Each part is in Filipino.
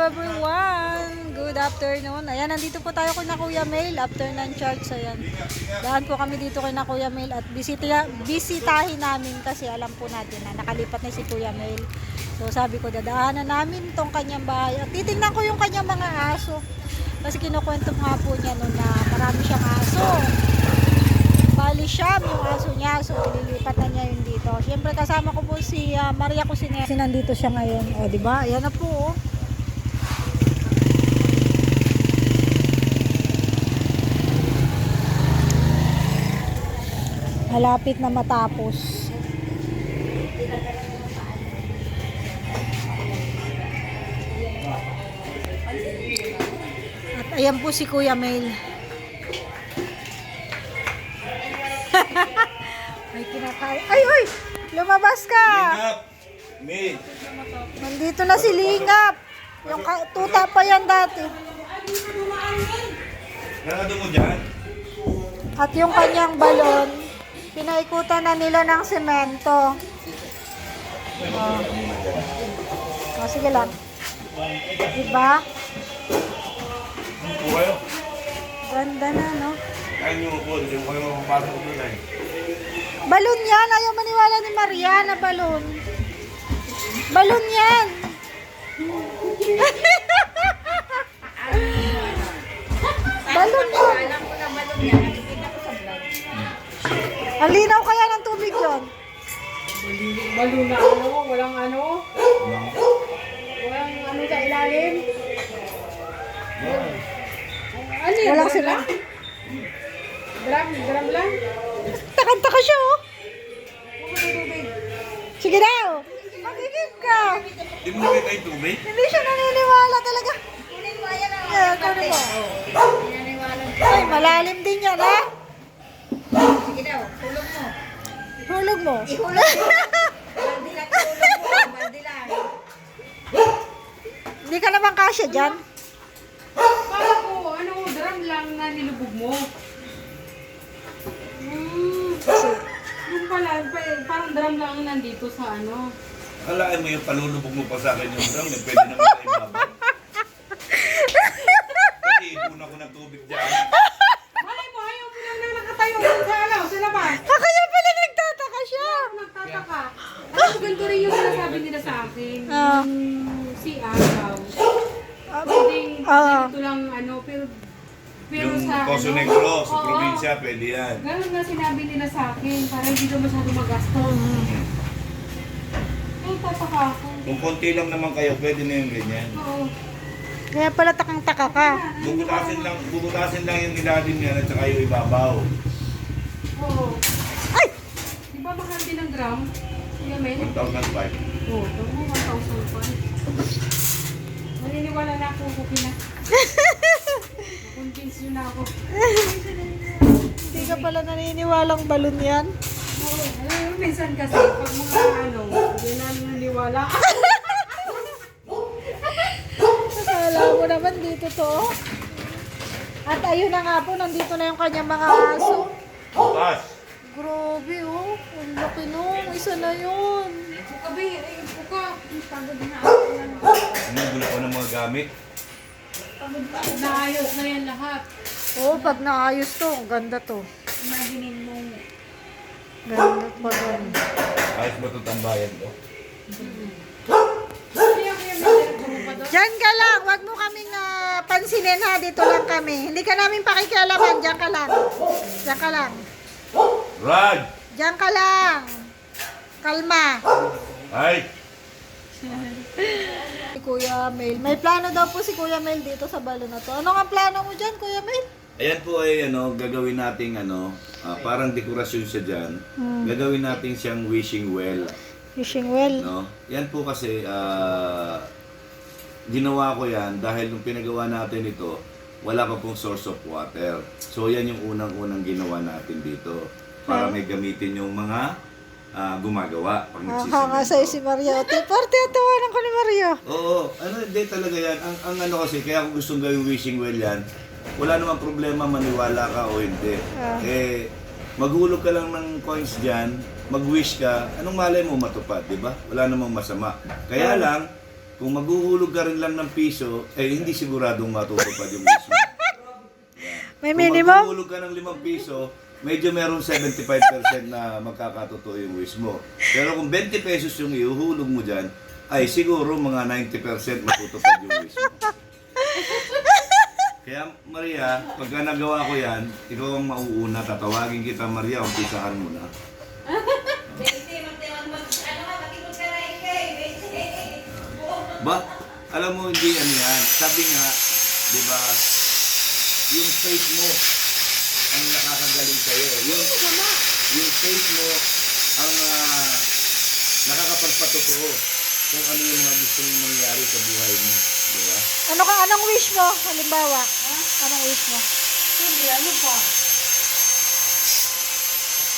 everyone! Good afternoon. Ayan, nandito po tayo kina Kuya Mail after ng church. Ayan. Daan po kami dito kina Kuya Mail at bisita, bisitahin namin kasi alam po natin na nakalipat na si Kuya Mail. So sabi ko, dadaanan namin tong kanyang bahay. At titingnan ko yung kanyang mga aso. Kasi kinukwento nga po niya noon na marami siyang aso. Bali siya, yung aso niya. So, ililipat na niya yun dito. Siyempre, kasama ko po si ah, Maria Cusine. Kasi nandito siya ngayon. O, di ba? Ayan na po. oh. Malapit na matapos. At ayan po si Kuya Mail. May kinakain. Ay, uy! Lumabas ka! Lingap! Nandito na si Lingap. Yung tuta pa yan dati. At yung kanyang balon, pinaikutan na nila ng semento. Oh. Oh, sige lang. Diba? Kayo. Ganda na, no? Eh. Balon yan. Ayaw maniwala ni Maria na balon. Balon yan. balon yan. Ang linaw kaya ng tubig yon. Balo na ano, walang ano. Walang ano sa ilalim. Ano yun? Walang sila. lang? Drum, drum lang. Takanta ka siya, oh. Sige daw. Magigib ka. Hindi mo nakita yung tubig? Hindi siya naniniwala talaga. Kunin mo, ayan ang Yeah. Pinaniwala. Ay, malalim din yan, ha? Sige daw, tulog mo. Hulog mo. Ihulog mo. Baldi lang, ihulog mo. Baldi lang. Hindi ka naman kasya dyan. Para ko, ano, drum lang na nilubog mo. Kasi, Yung pala, pa- parang drum lang ang nandito sa ano. Akalaan mo yung palulubog mo pa sa akin yung drum. eh, Pwede naman sa ibabaw. Kasi ipon ako ng tubig dyan. Malay mo, ayaw mo lang na nakatayo dun sa alaw, sa labas. ah, kaya pala nagtataka siya. Nagtataka. Ano, ganito rin yung sinasabi nila sa akin. Ah. Yung si Araw. Ah, Pwedeng Ah. ganito lang, ano, pero, pero Yung sa Coso ano, Negro, sa oo, probinsya, pwede yan. Ganun nga sinabi nila sa akin, para hindi daw masyado magastos. Ay, tataka ako. Kung konti lang naman kayo, pwede na yung ganyan. Oo. Kaya pala takang-taka ka. Bubutasin lang, bubutasin lang yung ilalim niya at saka yung ibabaw. Oo. Ay! Di ba mahal din ang drum? Kuya Mel? 1,005. Oo, ito mo 1,000 pa. Naniniwala na ako, okay na. Convince nyo na ako. Hindi ka pala naniniwalang balon yan. Oo, alam mo, minsan kasi, pag mga ano, hindi na naniniwala. Akala mo naman dito to. At ayun na nga po, nandito na yung kanyang mga aso. Bukas! Grabe oh, ang laki nun. Isa na yun. Buka, be, ay, buka. Pagod na ako. Sinugula ko ng mga gamit. Pagod pa. Naayos na yan lahat. Oo, pag naayos to, ang ganda to. Imaginin mo. Ganda pa ganda. Ayos ba ito tambayan doon. Diyan ka lang, wag mo kaming ah, pansinin ha, dito lang kami. Hindi ka namin pakikialaman, diyan ka lang. Diyan ka lang. Raj! Diyan ka lang. Kalma. Ay! Kuya Mel. May plano daw po si Kuya Mel dito sa balon na to. Ano nga plano mo dyan, Kuya Mel? Ayan po ay ano, gagawin nating ano, ah, parang dekorasyon siya dyan. Gagawin natin siyang wishing well, Fishing well. no? Yan po kasi ah, ginawa ko yan dahil nung pinagawa natin ito, wala pa pong source of water. So yan yung unang-unang ginawa natin dito para may gamitin yung mga ah, gumagawa pag Ah, nga nagsisimento. sa'yo si Maria. Ate, parte tawanan ko ni Maria. Oo, ano, hindi talaga yan. Ang, ang ano kasi, kaya kung gustong gawing wishing well yan, wala namang problema maniwala ka o hindi. Ah. Eh, maghulog ka lang ng coins dyan, mag-wish ka, anong malay mo matupad, di ba? Wala namang masama. Kaya lang, kung maghuhulog ka rin lang ng piso, eh hindi siguradong matutupad yung wish mo. May Kung minimum? maghuhulog ka ng limang piso, medyo meron 75% na magkakatotoo yung wish mo. Pero kung 20 pesos yung ihuhulog mo dyan, ay siguro mga 90% matutupad yung wish mo. Kaya Maria, pagka nagawa ko yan, ikaw ang mauuna, tatawagin kita Maria, umpisahan mo na. Ano. Ba, alam mo hindi ano yan. Sabi nga, di ba, yung faith mo ang nakakagaling sa'yo. Yung, yung faith mo ang uh, nakakapagpatotoo kung ano yung mga gusto mong mangyari sa buhay mo. Di ba? Ano ka, anong wish mo? Halimbawa, anong wish mo? Siyempre, ano pa?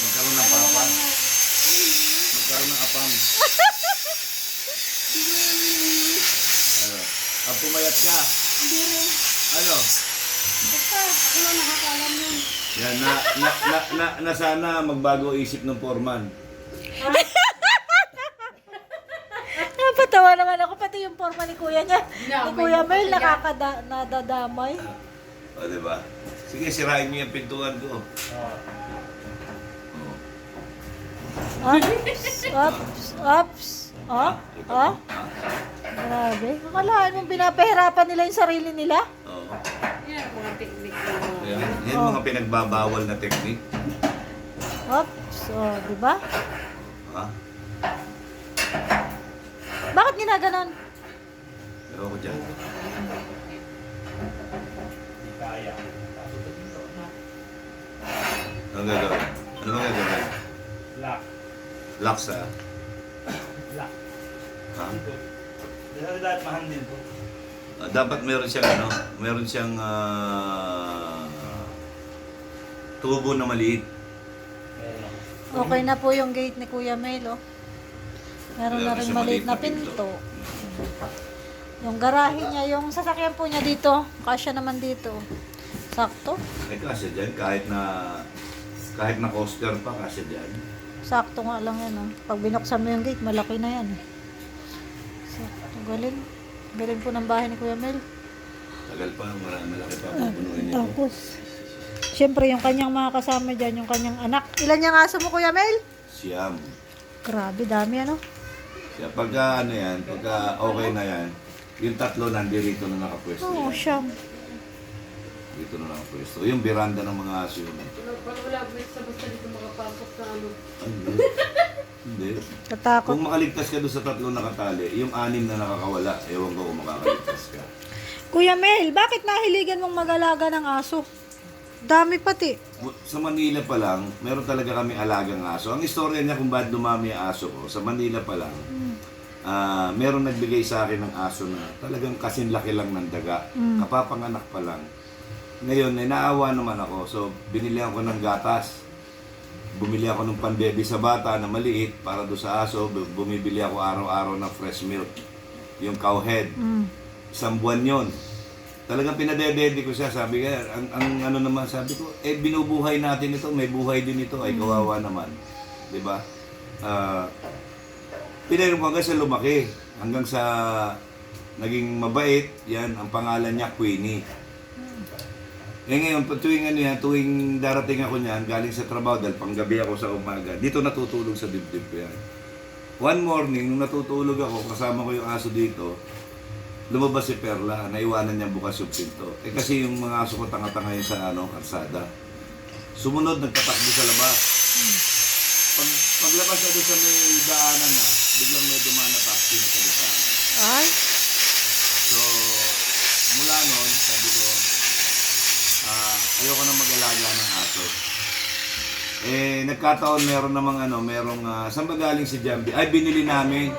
Magkaroon ng papa. Magkaroon ng apam. ano? Ang pumayat ka. Hindi rin. Ano? Basta, ako lang nakakalam yun. Yan, na, na, na, na, na sana magbago isip ng foreman. Napatawa naman ako, pati yung forma ni kuya niya. Yeah, ni may kuya Mel, mukha nakakada, nadadamay. O, di ba? Sige, sirain mo yung pintuan ko. Ups, ups, ups. Oh, Ito. Grabe. Akalain mo pinapahirapan nila yung sarili nila? Oo. Yan, mga technique na. Yan, yan mga pinagbabawal na technique. Ups, oh, di ba? Ha? Bakit ginaganon? Ewan ko dyan. Ano gagawin? Ano bang gagawin? Lock. Lock sa... Lock. Ha? Dahil lahat mahandin po. Ah, dapat meron siyang ano, meron siyang ah, tubo na maliit. Okay na po yung gate ni Kuya Mel, oh. Meron na Meron rin siyang maliit na pinto. Yung garahe niya, yung sasakyan po niya dito, kasya naman dito. Sakto. Eh kasi dyan, kahit na kahit na coaster pa kasi dyan. Sakto nga lang yan, oh. Pag binuksan mo yung gate, malaki na yan. eh. Galing. Galing po ng bahay ni Kuya Mel. Tagal pa, marami malaki pa pupunuin ito. Tapos, syempre yung kanyang mga kasama dyan, yung kanyang anak. Ilan yung aso mo, Kuya Mel? Siyam. Grabe, dami ano. Kaya pagka ano yan, pagka okay na yan, yung tatlo nandirito na nakapwesto Oo, yan. siyam. Dito na nakapwesto. Yung veranda ng mga aso yun. Wala, wala, wala, basta dito makapasok sa ano. Hindi. Hindi. Tatakot. Kung makaligtas ka doon sa tatlo nakatali, yung anim na nakakawala, ewan ko kung makakaligtas ka. Kuya Mel, bakit nahiligan mong mag-alaga ng aso? Dami pati. Sa Manila pa lang, meron talaga kami alagang aso. Ang istorya niya kung bakit dumami ang aso ko, sa Manila pa lang, ah meron nagbigay sa akin ng aso na talagang kasinlaki lang ng daga. Kapapanganak pa lang. Ngayon, eh, naawa naman ako. So, binili ako ng gatas. Bumili ako ng panbebe sa bata na maliit para do sa aso. Bu- Bumibili ako araw-araw ng fresh milk. Yung cow head. Mm. Isang buwan yon. Talagang pinadedede ko siya. Sabi ka, ang, ang ano naman, sabi ko, eh binubuhay natin ito, may buhay din ito, ay kawawa naman. Di ba? Ah, pinainom ko hanggang sa lumaki. Hanggang sa naging mabait, yan, ang pangalan niya, Queenie. Eh ngayon, tuwing ano yan, tuwing darating ako niyan, galing sa trabaho, dahil panggabi ako sa umaga, dito natutulog sa dibdib ko yan. One morning, nung natutulog ako, kasama ko yung aso dito, lumabas si Perla, naiwanan niya bukas yung pinto. Eh kasi yung mga aso ko tanga-tanga yun sa ano, karsada. Sumunod, nagtatakbo sa labas. Pag, paglabas na doon sa may daanan na, biglang may dumaan na taxi na sa. Ay, So, mula noon, sabi ko, ah, ayoko na mag-alaga ng aso. Eh, nagkataon meron namang ano, merong, ah, saan ba galing si Jambi? Ay, binili namin.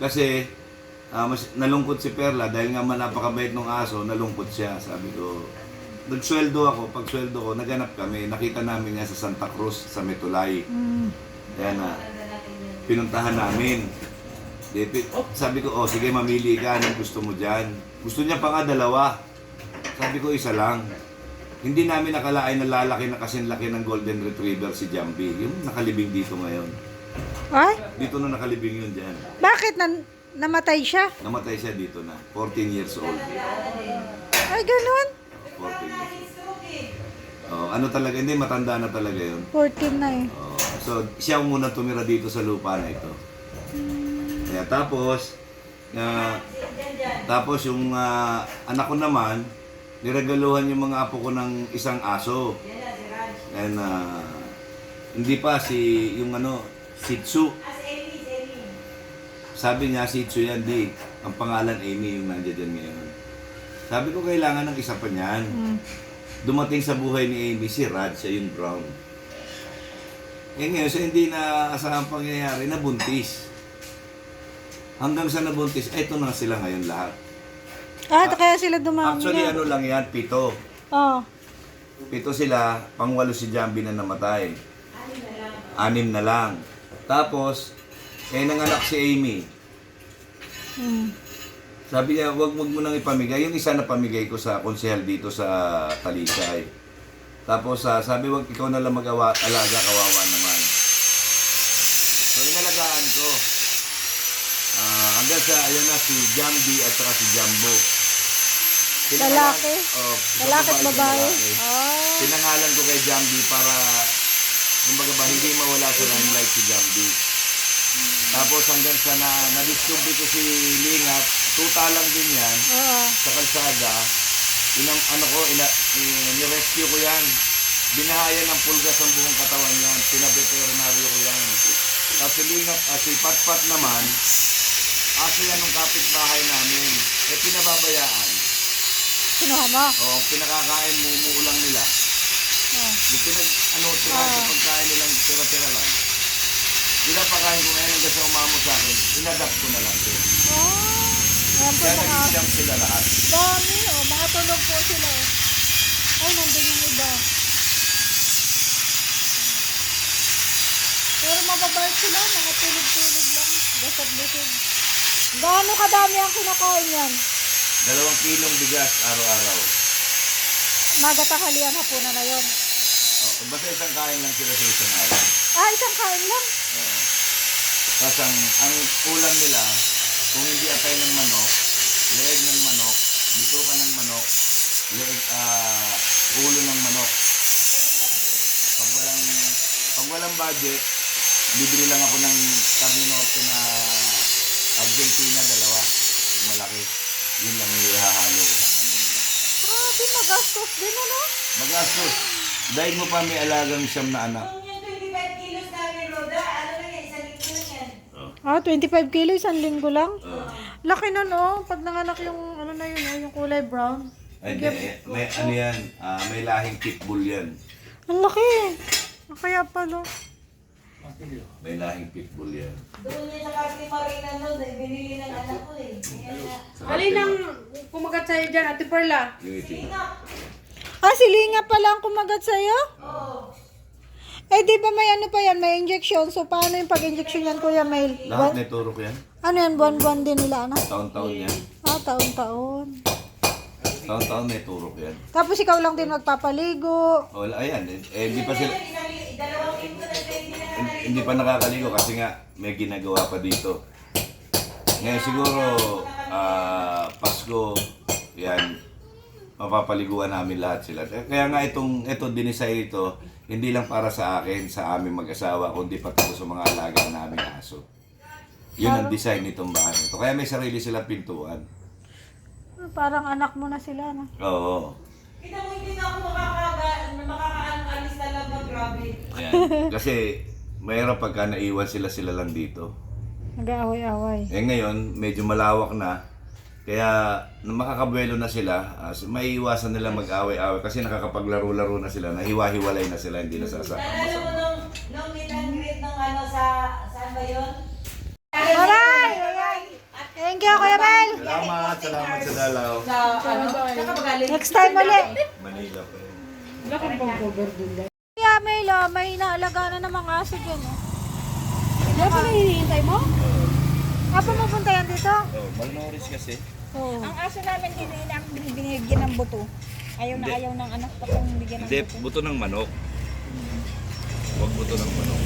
Kasi, ah, mas, nalungkot si Perla dahil nga napakabait ng aso, nalungkot siya. Sabi ko, nagsweldo ako, pag sweldo ko, naganap kami. Nakita namin niya sa Santa Cruz, sa Metulay. mm, Kaya na, pinuntahan namin. Di, pi- oh, sabi ko, oh, sige, mamili ka. Anong gusto mo dyan? Gusto niya pa nga dalawa. Sabi ko, isa lang. Hindi namin nakalain na lalaki na kasinlaki ng Golden Retriever si Jambi. Yung nakalibing dito ngayon. ay, Dito na nakalibing yun dyan. bakit nan namatay siya. Namatay siya dito na. 14 years old. Ay, ganun. 14 years old. Oh, ano talaga, hindi matanda na talaga yun. 14 na eh. Oh, so, siya ang muna tumira dito sa lupa na ito. Kaya tapos, na tapos yung ah, anak ko naman, niregaluhan yung mga apo ko ng isang aso. And ah, hindi pa si yung ano, Shih Tzu. Sabi niya, Shih Tzu yan, di. Ang pangalan Amy yung nandiyan dyan ngayon. Sabi ko, kailangan ng isa pa niyan. Mm. Dumating sa buhay ni Amy si Rad, siya yung brown. Eh ngayon, sa hindi na asahang pangyayari, nabuntis. Hanggang sa nabuntis, eto na sila ngayon lahat. Ah, kaya sila dumami Actually, na. ano lang yan, pito. Oh. Pito sila, pangwalo si Jambi na namatay. Anim na lang. Tapos, eh nanganak si Amy. Mm. Sabi niya, wag wag mo nang ipamigay. Yung isa na pamigay ko sa konsehal dito sa Talisay. Tapos ah, sabi, wag ikaw na lang mag-alaga, kawawa naman. So inalagaan ko. Ah, hanggang sa, ayan na, si Jambi at saka si Jambo. Lalaki? Oh, Lalaki at babae? lalaki. Ah. Pinangalan ko kay Jambi para, kumbaga ba, hindi mawala sa limelight si Jambi. Tapos hanggang sa na, na-discover ko si Lingat, tuta lang din yan Oo. sa kalsada. Inang, ano ko, ina, i- ni-rescue ko yan. Binahayan ng pulgas ang buong katawan yan. Pinaveterinaryo ko yan. Tapos si Lingat, ah, si Patpat naman, aso yan ng kapitbahay namin. Eh pinababayaan. Kinuha mo? O, ang pinakakain, mumuo lang nila. Oh. Yung pinag, ano, tira sa pagkain nilang tira-tira lang. Pinapakain ko ngayon hanggang sa umamo sa akin, inadapt ko na lang din. Oh. Ayan po Kaya nag-jump sila lahat. dami oh. Mga tulog po sila eh. Ay, nandun yung iba. Pero mababait sila. Mga tulog-tulog lang. Gasat-gasat. Gaano kadami ang kinakain yan? Dalawang kilong bigas araw-araw. Maga tanghalian hapunan na yon. Oh, basta isang kain lang sila sa isang araw. Ah, isang kain lang. Tapos ang, ang ulam nila, kung hindi atay ng manok, leeg ng manok, bituka ng manok, leeg, ah, ulo ng manok. Pag walang, pag walang budget, bibili lang ako ng carne norte na Argentina, dalawa. Malaki. Yun lang yung ihahalo ko sa kanila. Grabe, magastos din ano? Magastos. Dahil mo pa may alagang siyam na anak. Kung yung 25 kilos namin, Roda, ano na yan, isang linggo na yan. Ah, 25 kilo, isang linggo lang. Laki nun oh. Pag nanganak yung, ano na yun oh, yung kulay brown. Ay, eh, may ano yan, ah, may lahing pitbull yan. Ang laki. Ah, Kaya pala. May lahing pitbull yan. Doon niya Kasi Marina nun, eh, binili ng anak ko eh. Kaya na, Alin ang kumagat sa'yo dyan, Ate Perla? Yung itim. Ah, si Linga pala ang kumagat sa'yo? oo. Eh, di ba may ano pa yan, may injection. So, paano yung pag-injection yan, Kuya Mail? Lahat may turok yan. Ano yan, buwan-buwan din nila, ano? Taon-taon yan. Ah, taon-taon. Taon-taon may turok yan. Tapos ikaw lang din magpapaligo. O, ayan. Eh, eh, hindi pa sila, dalawang linggo na na hin- hindi pa nakakaligo kasi nga may ginagawa pa dito. Ngayon siguro, ah, Pasko, yan, mapapaliguan namin lahat sila. Kaya nga itong, ito, dinisay ito, hindi lang para sa akin, sa aming mag-asawa, kundi pati sa mga alaga namin aso. Yun ang design nitong bahay nito. Kaya may sarili silang pintuan. Parang anak mo na sila, no? Oo. Kita mo, hindi na ako makakaalis talaga, grabe. Ayan. Kasi mayroon pagka naiwan sila sila lang dito. Nag-aaway-away. Eh ngayon, medyo malawak na. Kaya nung makakabuelo na sila, uh, may iwasan nila mag-away-away kasi nakakapaglaro-laro na sila, nahiwa-hiwalay na sila, hindi na sasama. Naalala mo nung, nung meet and greet nung ano sa, saan ba yun? Bye-bye! Thank you, Kuya Mel! Salamat, salamat sa dalaw. Sa, ano. Next time ulit. Manila pa yun. Wala kang pang cover dun oh, may inaalaga na ng mga aso dyan, oh. Wala pa na hinihintay mo? Ah, pumupunta yan dito? Oh, malnourished kasi. Oo. Ang aso namin din ang binibigyan ng buto. Ayaw na Hindi. ayaw ng anak ko kung bigyan ng Hindi, buto. buto ng manok. Huwag buto ng manok.